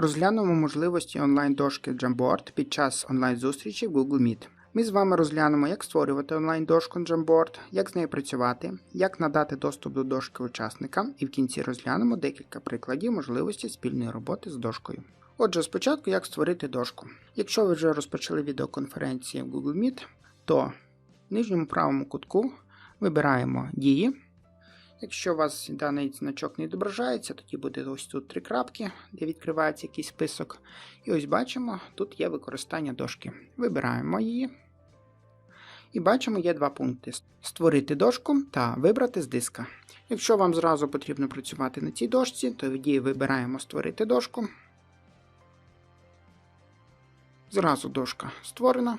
Розглянемо можливості онлайн-дошки Jamboard під час онлайн-зустрічі в Google Meet. Ми з вами розглянемо, як створювати онлайн-дошку Jamboard, як з нею працювати, як надати доступ до дошки учасникам, і в кінці розглянемо декілька прикладів можливості спільної роботи з дошкою. Отже, спочатку як створити дошку. Якщо ви вже розпочали відеоконференції в Google Meet, то в нижньому правому кутку вибираємо дії. Якщо у вас даний значок не відображається, тоді буде ось тут три крапки, де відкривається якийсь список. І ось бачимо, тут є використання дошки. Вибираємо її. І бачимо, є два пункти: створити дошку та вибрати з диска. Якщо вам зразу потрібно працювати на цій дошці, то в вибираємо створити дошку. Зразу дошка створена.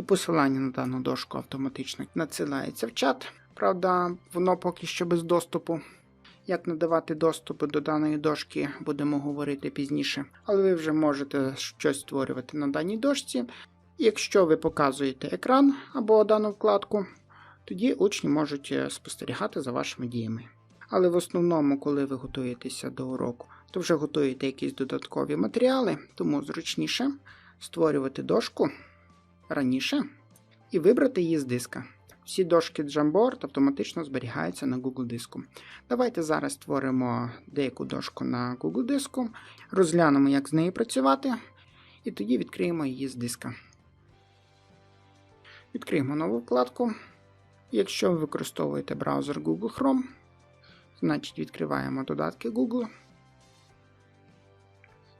І посилання на дану дошку автоматично надсилається в чат. Правда, воно поки що без доступу. Як надавати доступ до даної дошки, будемо говорити пізніше. Але ви вже можете щось створювати на даній дошці. Якщо ви показуєте екран або дану вкладку, тоді учні можуть спостерігати за вашими діями. Але в основному, коли ви готуєтеся до уроку, то вже готуєте якісь додаткові матеріали, тому зручніше створювати дошку раніше і вибрати її з диска. Всі дошки Jamboard автоматично зберігаються на Google диску. Давайте зараз створимо деяку дошку на Google диску, розглянемо, як з нею працювати, і тоді відкриємо її з диска. Відкриємо нову вкладку. Якщо ви використовуєте браузер Google Chrome, значить відкриваємо додатки Google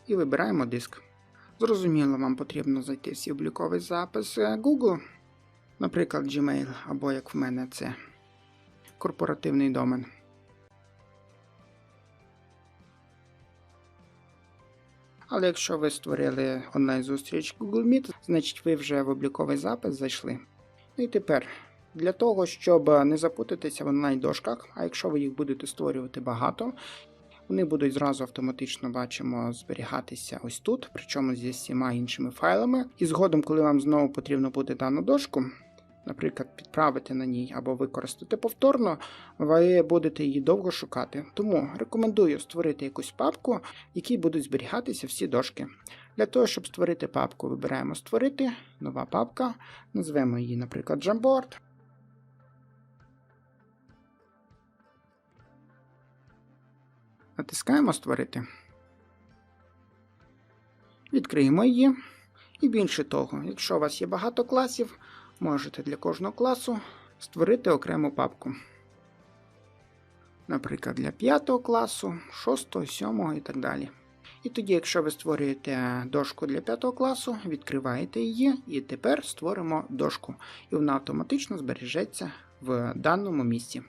і вибираємо диск. Зрозуміло, вам потрібно зайти в свій обліковий запис Google, наприклад, Gmail, або як в мене це корпоративний домен. Але якщо ви створили онлайн-зустріч Google Meet, значить ви вже в обліковий запис зайшли. Ну і тепер, для того, щоб не запутатися в онлайн-дошках, а якщо ви їх будете створювати багато, вони будуть зразу автоматично бачимо зберігатися ось тут, причому зі всіма іншими файлами. І згодом, коли вам знову потрібно буде дану дошку, наприклад, підправити на ній або використати повторно, ви будете її довго шукати. Тому рекомендую створити якусь папку, в якій будуть зберігатися всі дошки. Для того, щоб створити папку, вибираємо Створити, нова папка, назвемо її, наприклад, Jamboard. Натискаємо Створити. Відкриємо її. І більше того, якщо у вас є багато класів, можете для кожного класу створити окрему папку. Наприклад, для 5 класу, 6, 7 і так далі. І тоді, якщо ви створюєте дошку для 5 класу, відкриваєте її, і тепер створимо дошку. І вона автоматично збережеться в даному місці.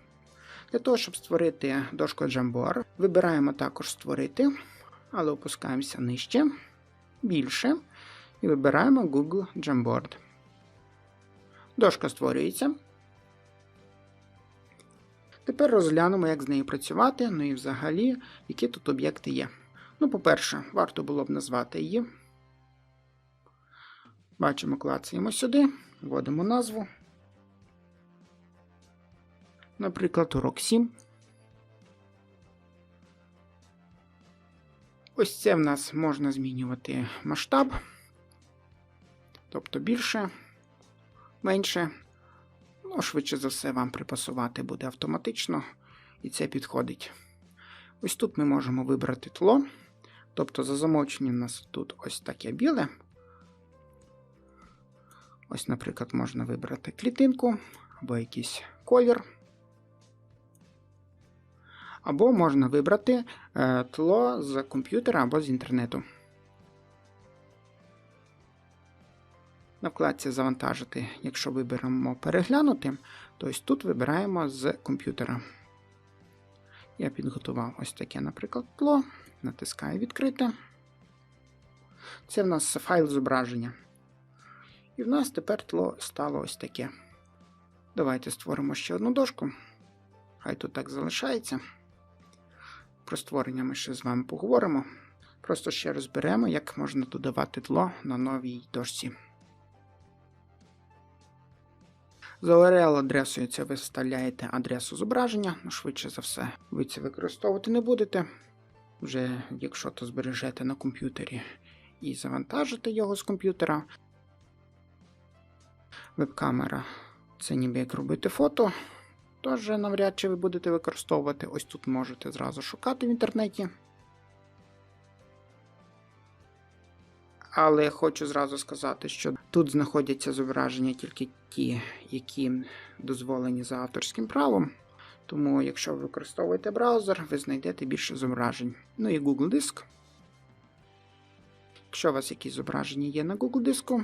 Для того, щоб створити дошку Jamboard, вибираємо також Створити, але опускаємося нижче, більше, і вибираємо Google Jamboard. Дошка створюється. Тепер розглянемо, як з нею працювати, ну і взагалі, які тут об'єкти є. Ну, по-перше, варто було б назвати її. Бачимо, клацаємо сюди, вводимо назву. Наприклад, урок 7. Ось це в нас можна змінювати масштаб, тобто більше, менше. Ну, швидше за все, вам припасувати буде автоматично, і це підходить. Ось тут ми можемо вибрати тло. Тобто, за замовченням у нас тут ось таке біле. Ось, наприклад, можна вибрати клітинку або якийсь колір. Або можна вибрати е, тло з комп'ютера або з інтернету. На вкладці Завантажити, якщо виберемо переглянути, то ось тут вибираємо з комп'ютера. Я підготував ось таке, наприклад, тло. Натискаю відкрити. Це в нас файл зображення. І в нас тепер тло стало ось таке. Давайте створимо ще одну дошку. Хай тут так залишається. Про створення ми ще з вами поговоримо. Просто ще розберемо, як можна додавати тло на новій дошці. За URL-адресою це ви вставляєте адресу зображення, ну, швидше за все, ви це використовувати не будете. Вже якщо то збережете на комп'ютері і завантажите його з комп'ютера. Веб-камера це ніби як робити фото. Тож навряд чи ви будете використовувати. Ось тут можете зразу шукати в інтернеті. Але хочу зразу сказати, що тут знаходяться зображення тільки ті, які дозволені за авторським правом. Тому, якщо ви використовуєте браузер, ви знайдете більше зображень. Ну і Google Диск. Якщо у вас якісь зображення є на Google диску,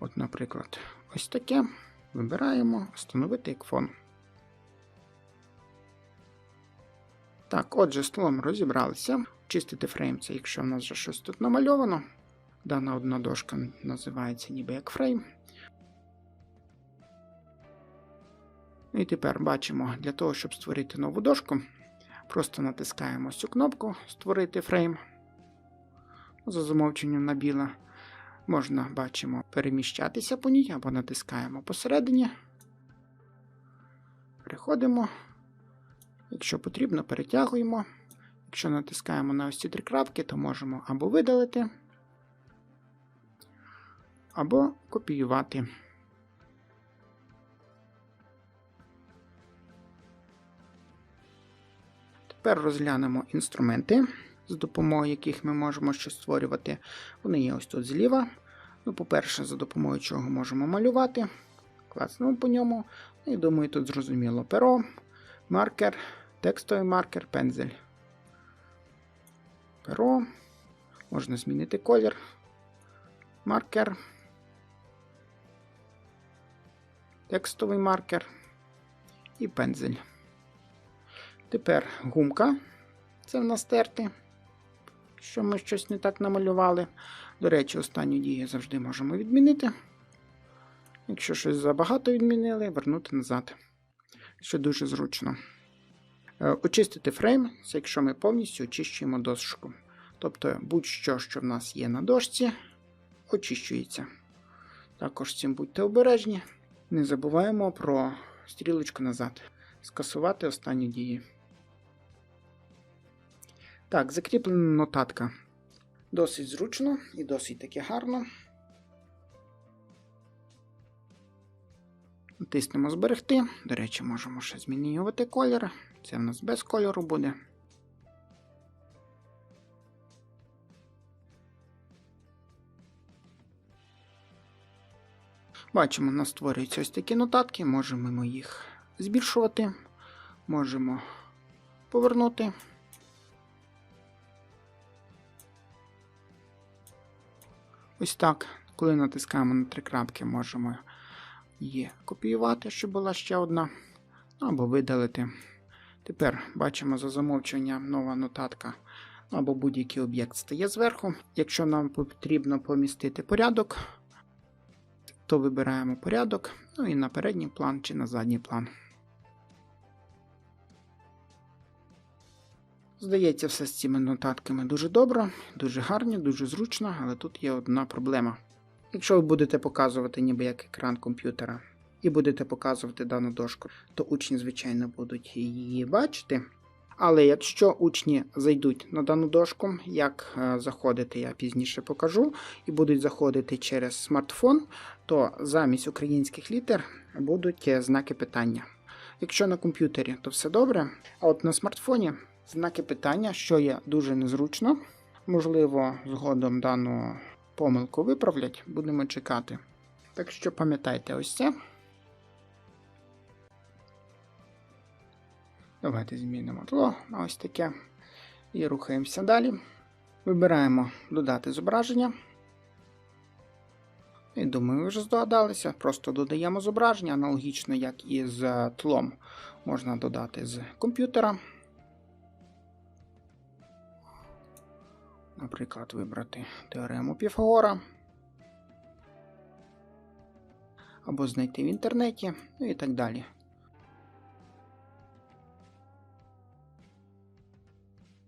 от, наприклад, ось таке. Вибираємо встановити як фон. Так, отже, з тлом розібралися. Чистити фрейм це, якщо в нас вже щось тут намальовано. Дана одна дошка називається ніби як фрейм. І тепер бачимо, для того, щоб створити нову дошку, просто натискаємо цю кнопку Створити фрейм. За замовченням на біле. Можна, бачимо, переміщатися по ній або натискаємо посередині. Переходимо. Якщо потрібно, перетягуємо. Якщо натискаємо на ось ці три крапки, то можемо або видалити, або копіювати. Тепер розглянемо інструменти, з допомогою яких ми можемо щось створювати. Вони є ось тут зліва. Ну, По-перше, за допомогою чого можемо малювати. Класнемо по ньому. Ну, і думаю, тут зрозуміло перо, маркер, текстовий маркер, пензель. Перо. Можна змінити колір, маркер, текстовий маркер і пензель. Тепер гумка. Це в нас терти, що ми щось не так намалювали. До речі, останню дію завжди можемо відмінити. Якщо щось забагато відмінили, вернути назад. Що дуже зручно. Е, Очистити фрейм, це якщо ми повністю очищуємо дошку. Тобто будь-що, що в нас є на дошці, очищується. Також цим будьте обережні. Не забуваємо про стрілочку назад. Скасувати останні дії. Так, закріплена нотатка. Досить зручно і досить таки гарно. Тиснемо зберегти. До речі, можемо ще змінювати колір. Це в нас без кольору буде. Бачимо, у нас створюються ось такі нотатки, можемо їх збільшувати, можемо повернути. Ось так, коли натискаємо на три крапки, можемо її копіювати, щоб була ще одна, або видалити. Тепер бачимо за замовчуванням нова нотатка або будь-який об'єкт стає зверху. Якщо нам потрібно помістити порядок, то вибираємо порядок, ну і на передній план чи на задній план. Здається, все з цими нотатками дуже добре, дуже гарні, дуже зручно, але тут є одна проблема. Якщо ви будете показувати ніби як екран комп'ютера і будете показувати дану дошку, то учні, звичайно, будуть її бачити. Але якщо учні зайдуть на дану дошку, як е, заходити, я пізніше покажу, і будуть заходити через смартфон, то замість українських літер будуть е, знаки питання. Якщо на комп'ютері, то все добре, а от на смартфоні знаки питання, що є дуже незручно. Можливо, згодом дану помилку виправлять, будемо чекати. Так що пам'ятайте ось це. Давайте змінимо тло на ось таке. І рухаємося далі. Вибираємо додати зображення. І думаю, ви вже здогадалися. Просто додаємо зображення, аналогічно, як і з тлом. Можна додати з комп'ютера. Наприклад, вибрати теорему Піфагора. Або знайти в інтернеті, ну і так далі.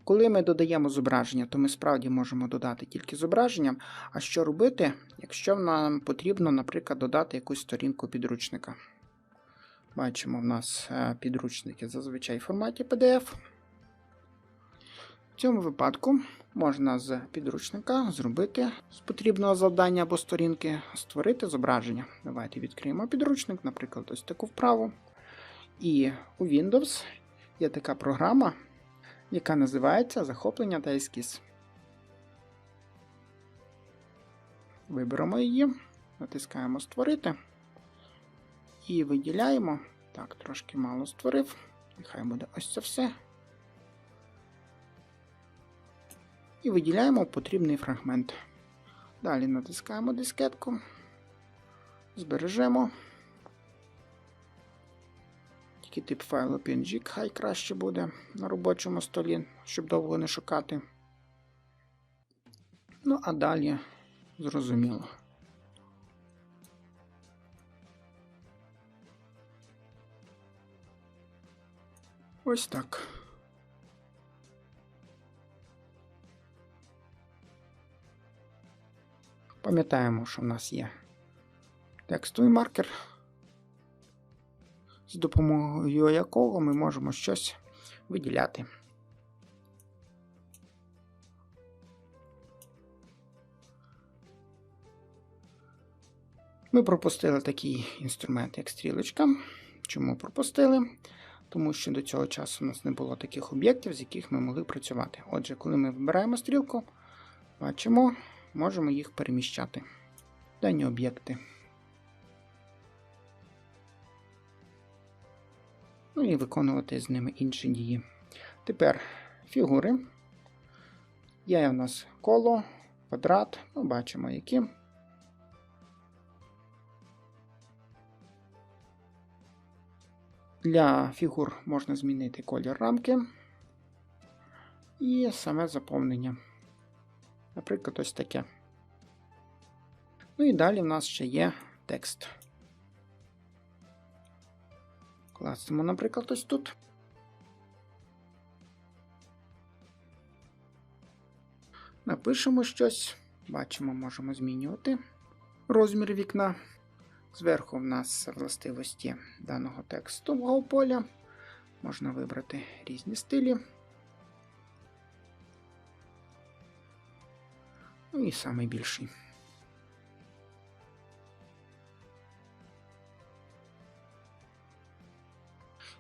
Коли ми додаємо зображення, то ми справді можемо додати тільки зображення. А що робити, якщо нам потрібно, наприклад, додати якусь сторінку підручника? Бачимо, в нас е, підручники зазвичай в форматі PDF. В цьому випадку можна з підручника зробити з потрібного завдання або сторінки, створити зображення. Давайте відкриємо підручник, наприклад, ось таку вправу. І у Windows є така програма, яка називається Захоплення та ескіз. Виберемо її, натискаємо Створити і виділяємо. Так, трошки мало створив. Нехай буде ось це все. І виділяємо потрібний фрагмент. Далі натискаємо дискетку, збережемо. Тільки тип файлу PNG хай краще буде на робочому столі, щоб довго не шукати. Ну, а далі зрозуміло. Ось так. Пам'ятаємо, що в нас є текстовий маркер, з допомогою якого ми можемо щось виділяти. Ми пропустили такий інструмент, як стрілочка. Чому пропустили? Тому що до цього часу у нас не було таких об'єктів, з яких ми могли працювати. Отже, коли ми вибираємо стрілку, бачимо, можемо їх переміщати. Дані об'єкти. Ну і виконувати з ними інші дії. Тепер фігури. Є у нас коло, квадрат, ну, бачимо які. Для фігур можна змінити колір рамки і саме заповнення. Наприклад, ось таке. Ну і далі в нас ще є текст. Класимо, наприклад, ось тут. Напишемо щось, бачимо, можемо змінювати розмір вікна. Зверху в нас властивості даного текстового поля. Можна вибрати різні стилі. Ну і найбільший.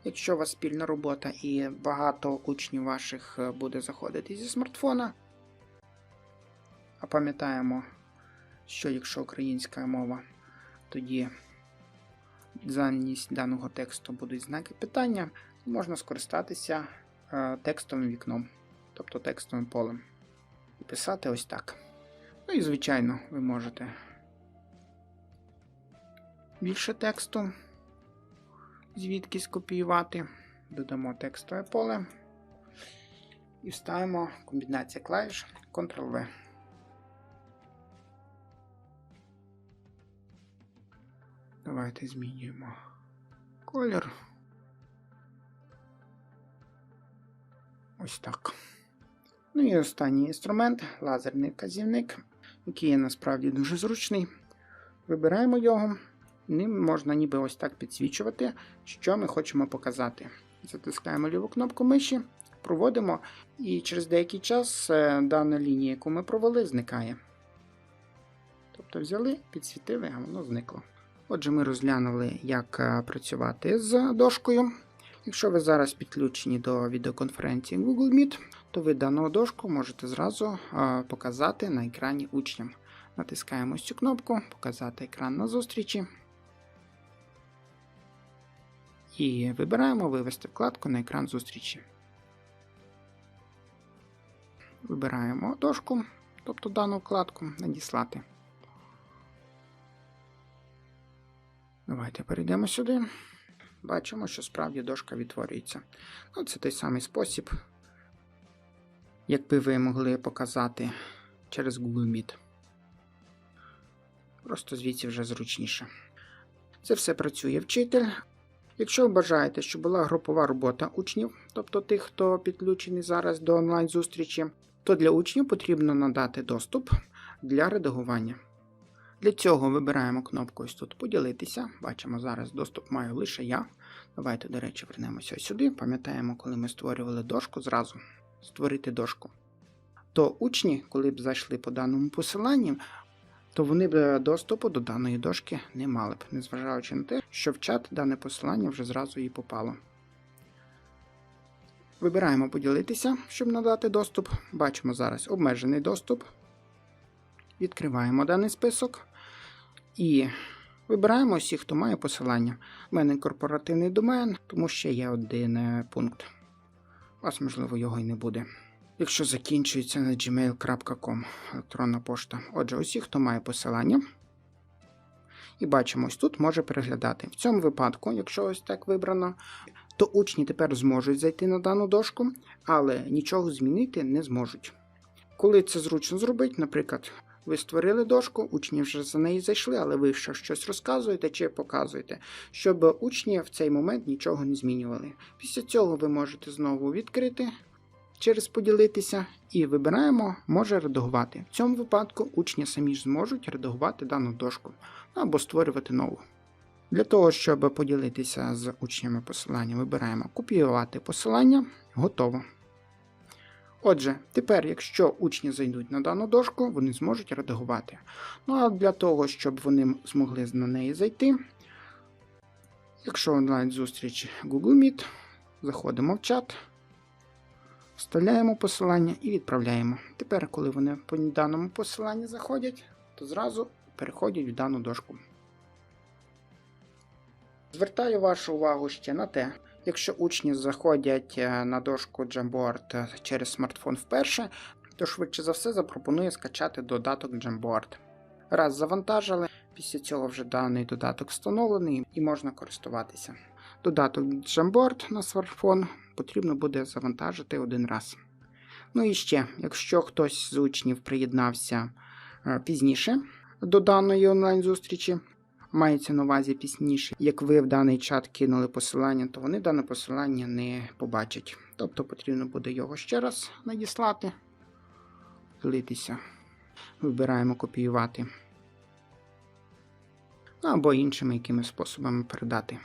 Якщо у вас спільна робота і багато учнів ваших е, буде заходити зі смартфона, а пам'ятаємо, що якщо українська мова, тоді замість даного тексту будуть знаки питання, можна скористатися е, текстовим вікном, тобто текстовим полем, і писати ось так. Ну і, звичайно, ви можете більше тексту звідки скопіювати. Додамо текстове поле і вставимо комбінація клавіш Ctrl-V. Давайте змінюємо колір. Ось так. Ну і останній інструмент лазерний вказівник, який є насправді дуже зручний. Вибираємо його. Ним можна ніби ось так підсвічувати, що ми хочемо показати. Затискаємо ліву кнопку миші, проводимо, і через деякий час е, дана лінія, яку ми провели, зникає. Тобто взяли, підсвітили, а воно зникло. Отже, ми розглянули, як е, працювати з дошкою. Якщо ви зараз підключені до відеоконференції Google Meet, то ви дану дошку можете зразу показати на екрані учням. Натискаємо цю кнопку Показати екран на зустрічі. І вибираємо вивести вкладку на екран зустрічі. Вибираємо дошку, тобто дану вкладку, надіслати. Давайте перейдемо сюди. Бачимо, що справді дошка відтворюється. Ну, Це той самий спосіб, якби ви могли показати через Google Meet. Просто звідси вже зручніше. Це все працює вчитель. Якщо ви бажаєте, щоб була групова робота учнів, тобто тих, хто підключений зараз до онлайн-зустрічі, то для учнів потрібно надати доступ для редагування. Для цього вибираємо кнопку ось тут поділитися. Бачимо, зараз доступ маю лише я. Давайте, до речі, вернемося сюди. Пам'ятаємо, коли ми створювали дошку зразу створити дошку. То учні, коли б зайшли по даному посиланню, то вони б доступу до даної дошки не мали б, незважаючи на те, що в чат дане посилання вже зразу і попало. Вибираємо поділитися, щоб надати доступ. Бачимо зараз обмежений доступ. Відкриваємо даний список і вибираємо всіх, хто має посилання. У мене корпоративний домен, тому ще є один е, пункт. Вас, можливо, його і не буде. Якщо закінчується на gmail.com електронна пошта. Отже, усі, хто має посилання. І бачимо, ось тут може переглядати. В цьому випадку, якщо ось так вибрано, то учні тепер зможуть зайти на дану дошку, але нічого змінити не зможуть. Коли це зручно зробити, наприклад, ви створили дошку, учні вже за неї зайшли, але ви ще щось розказуєте чи показуєте, щоб учні в цей момент нічого не змінювали. Після цього ви можете знову відкрити через поділитися і вибираємо може редагувати. В цьому випадку учні самі ж зможуть редагувати дану дошку або створювати нову. Для того, щоб поділитися з учнями посилання, вибираємо копіювати посилання, готово. Отже, тепер, якщо учні зайдуть на дану дошку, вони зможуть редагувати. Ну а для того, щоб вони змогли на неї зайти, якщо онлайн-зустріч Google Meet, заходимо в чат, вставляємо посилання і відправляємо. Тепер, коли вони по даному посиланні заходять, то зразу переходять в дану дошку. Звертаю вашу увагу ще на те, якщо учні заходять е, на дошку Jamboard е, через смартфон вперше, то швидше за все запропонує скачати додаток Jamboard. Раз завантажили, після цього вже даний додаток встановлений і можна користуватися. Додаток Jamboard на смартфон потрібно буде завантажити один раз. Ну і ще, якщо хтось з учнів приєднався е, пізніше до даної онлайн-зустрічі, мається на увазі пізніше, як ви в даний чат кинули посилання, то вони дане посилання не побачать. Тобто потрібно буде його ще раз надіслати, ділитися. Вибираємо копіювати. Ну, або іншими якими способами передати.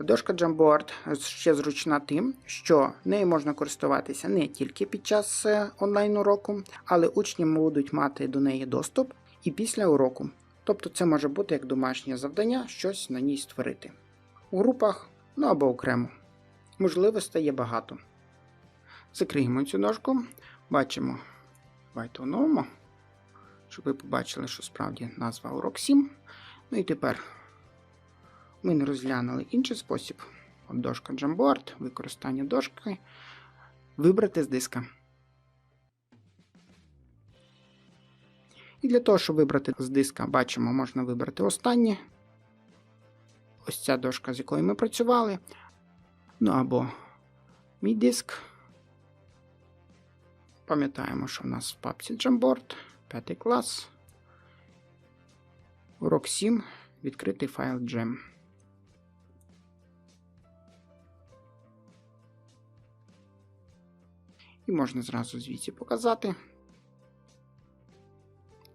Дошка Jamboard ще зручна тим, що нею можна користуватися не тільки під час е, онлайн-уроку, але учні будуть мати до неї доступ і після уроку. Тобто це може бути як домашнє завдання щось на ній створити. У групах, ну або окремо. Можливостей є багато. Закриємо цю дошку, бачимо, давайте оновимо, щоб ви побачили, що справді назва урок 7. Ну і тепер ми не розглянули інший спосіб. От дошка Jamboard, використання дошки, вибрати з диска. І для того, щоб вибрати з диска, бачимо, можна вибрати останнє. Ось ця дошка, з якою ми працювали. Ну або мій диск. Пам'ятаємо, що в нас в папці Jamboard, 5 клас. Урок 7. Відкритий файл Gem. І можна зразу звідси показати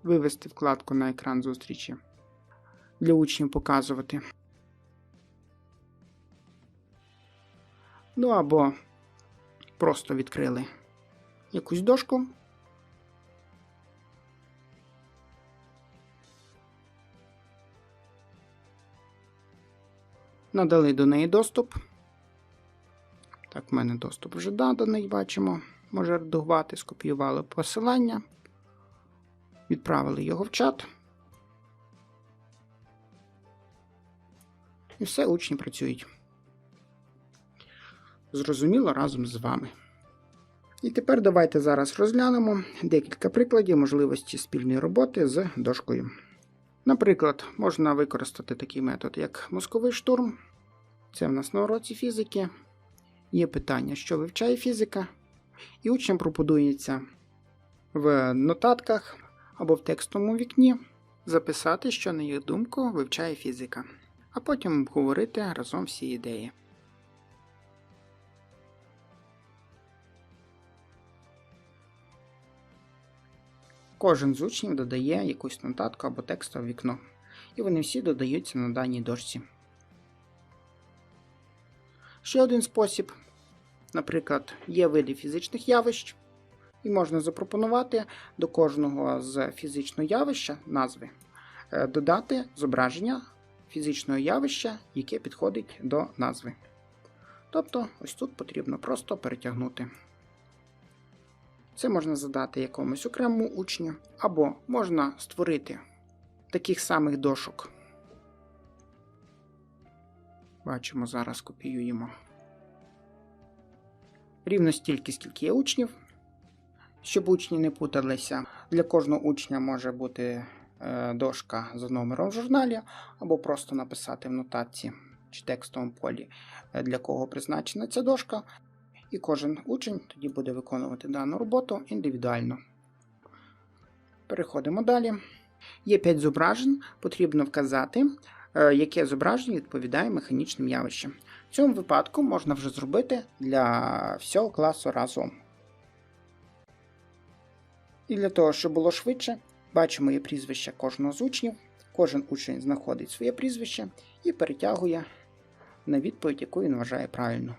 вивести вкладку на екран зустрічі. Для учнів показувати. Ну або просто відкрили якусь дошку. Надали до неї доступ. Так, в мене доступ вже наданий, бачимо. Може редагувати, скопіювали посилання відправили його в чат. І все, учні працюють. Зрозуміло разом з вами. І тепер давайте зараз розглянемо декілька прикладів можливості спільної роботи з дошкою. Наприклад, можна використати такий метод, як мозковий штурм. Це в нас на уроці фізики. Є питання, що вивчає фізика, і учням пропонується в нотатках або в текстовому вікні записати, що, на їх думку, вивчає фізика. а потім обговорити разом всі ідеї. Кожен з учнів додає якусь нотатку або текстове вікно, і вони всі додаються на даній дошці. Ще один спосіб, наприклад, є види фізичних явищ, і можна запропонувати до кожного з фізичного явища назви е, додати зображення фізичного явища, яке підходить до назви. Тобто, ось тут потрібно просто перетягнути. Це можна задати якомусь окремому учню, або можна створити таких самих дошок. Бачимо, зараз копіюємо. Рівно стільки, скільки є учнів. Щоб учні не путалися, для кожного учня може бути е, дошка за номером в журналі, або просто написати в нотатці чи текстовому полі, е, для кого призначена ця дошка. І кожен учень тоді буде виконувати дану роботу індивідуально. Переходимо далі. Є 5 зображень, потрібно вказати, е, яке зображення відповідає механічним явищам. В цьому випадку можна вже зробити для всього класу разом. І для того, щоб було швидше, бачимо є прізвище кожного з учнів. Кожен учень знаходить своє прізвище і перетягує на відповідь, яку він вважає правильно.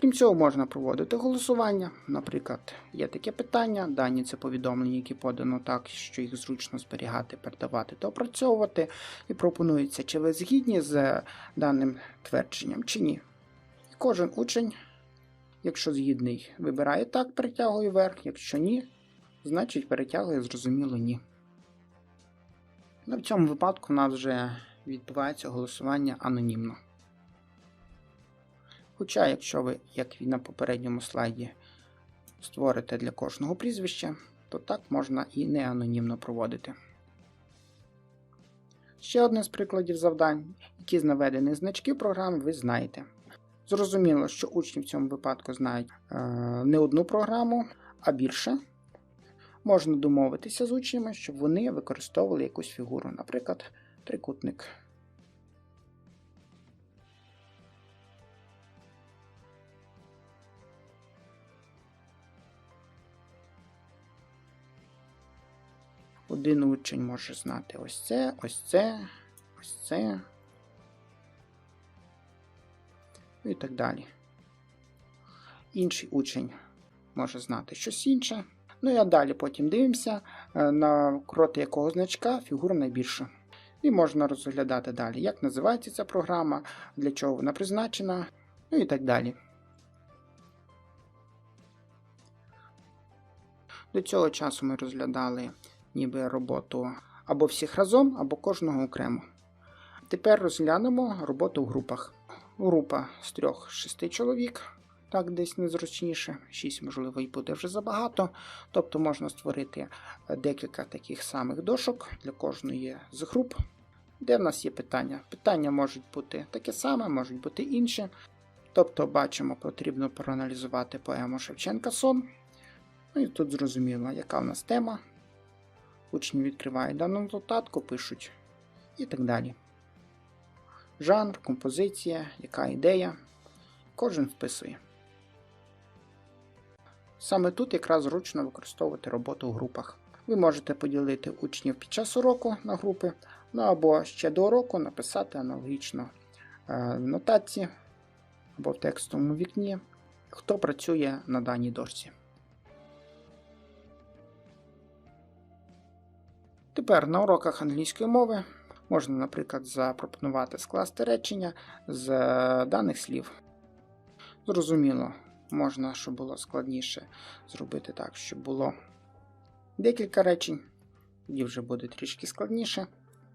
Крім цього, можна проводити голосування. Наприклад, є таке питання, дані це повідомлення, які подано так, що їх зручно зберігати, передавати та опрацьовувати. І пропонується, чи ви згідні з даним твердженням, чи ні. І кожен учень, якщо згідний, вибирає так, перетягує вверх, якщо ні, значить перетягує зрозуміло ні. Ну, в цьому випадку в нас вже відбувається голосування анонімно. Хоча, якщо ви, як і на попередньому слайді, створите для кожного прізвища, то так можна і не анонімно проводити. Ще одне з прикладів завдань, які з наведених значків програми ви знаєте. Зрозуміло, що учні в цьому випадку знають е, не одну програму, а більше. Можна домовитися з учнями, щоб вони використовували якусь фігуру, наприклад, трикутник. Один учень може знати ось це, ось це, ось це. І так далі. Інший учень може знати щось інше. Ну і а далі потім дивимося, е, на кроти якого значка фігура найбільша. І можна розглядати далі, як називається ця програма, для чого вона призначена, ну і так далі. До цього часу ми розглядали ніби роботу або всіх разом, або кожного окремо. Тепер розглянемо роботу в групах. Група з 3-6 чоловік, так десь незручніше, 6, можливо, і буде вже забагато. Тобто можна створити декілька таких самих дошок для кожної з груп, де в нас є питання. Питання можуть бути таке саме, можуть бути інші. Тобто, бачимо, потрібно проаналізувати поему Шевченка Сон. Ну і тут зрозуміло, яка в нас тема, Учні відкривають дану нотатку, пишуть і так далі. Жанр, композиція, яка ідея. Кожен вписує. Саме тут якраз зручно використовувати роботу в групах. Ви можете поділити учнів під час уроку на групи, ну або ще до уроку написати аналогічно е, в нотації або в текстовому вікні, хто працює на даній дошці. Тепер на уроках англійської мови можна, наприклад, запропонувати скласти речення з даних слів. Зрозуміло, можна, щоб було складніше, зробити так, щоб було декілька речень, тоді вже буде трішки складніше.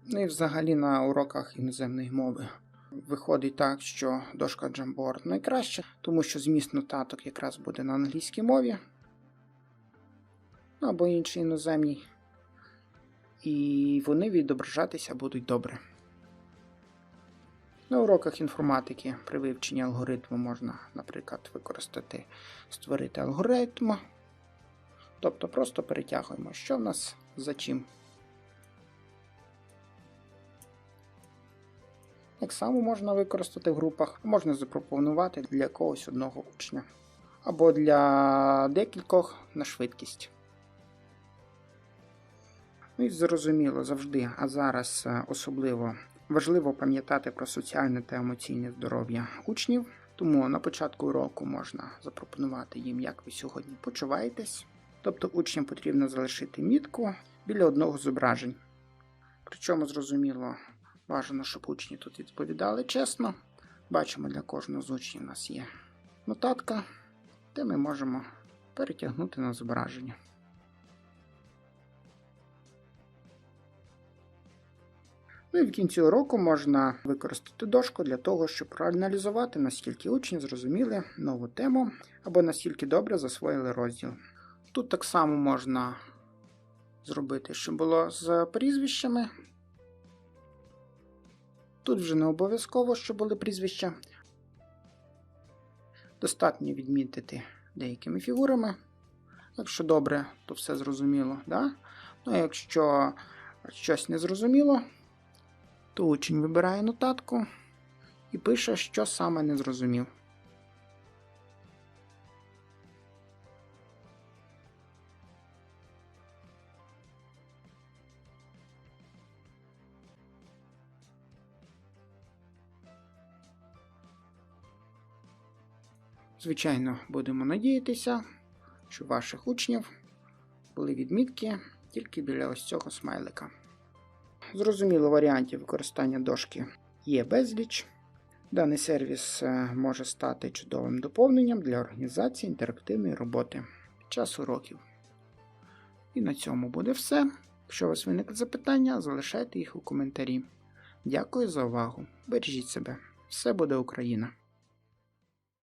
Ну і взагалі на уроках іноземної мови виходить так, що дошка Jamboard найкраща, тому що зміст нотаток якраз буде на англійській мові або іншій іноземній і вони відображатися будуть добре. На уроках інформатики при вивченні алгоритму можна, наприклад, використати, створити алгоритм Тобто просто перетягуємо, що в нас за чим. Так само можна використати в групах, можна запропонувати для якогось одного учня. Або для декількох на швидкість. Ну і зрозуміло завжди, а зараз е, особливо важливо пам'ятати про соціальне та емоційне здоров'я учнів. Тому на початку уроку можна запропонувати їм, як ви сьогодні почуваєтесь. Тобто учням потрібно залишити мітку біля одного зображень. Причому, зрозуміло, бажано, щоб учні тут відповідали чесно. Бачимо, для кожного з учнів у нас є нотатка, де ми можемо перетягнути на зображення. Ну і в кінці уроку можна використати дошку для того, щоб проаналізувати, наскільки учні зрозуміли нову тему або наскільки добре засвоїли розділ. Тут так само можна зробити, що було з прізвищами. Тут вже не обов'язково, що були прізвища. Достатньо відмітити деякими фігурами. Якщо добре, то все зрозуміло. Да? Ну а якщо щось не зрозуміло, то учень вибирає нотатку і пише, що саме не зрозумів. Звичайно, будемо надіятися, що ваших учнів були відмітки тільки біля ось цього смайлика. Зрозуміло, варіантів використання дошки є безліч. Даний сервіс е, може стати чудовим доповненням для організації інтерактивної роботи під час уроків. І на цьому буде все. Якщо у вас виникли запитання, залишайте їх у коментарі. Дякую за увагу. Бережіть себе. Все буде Україна!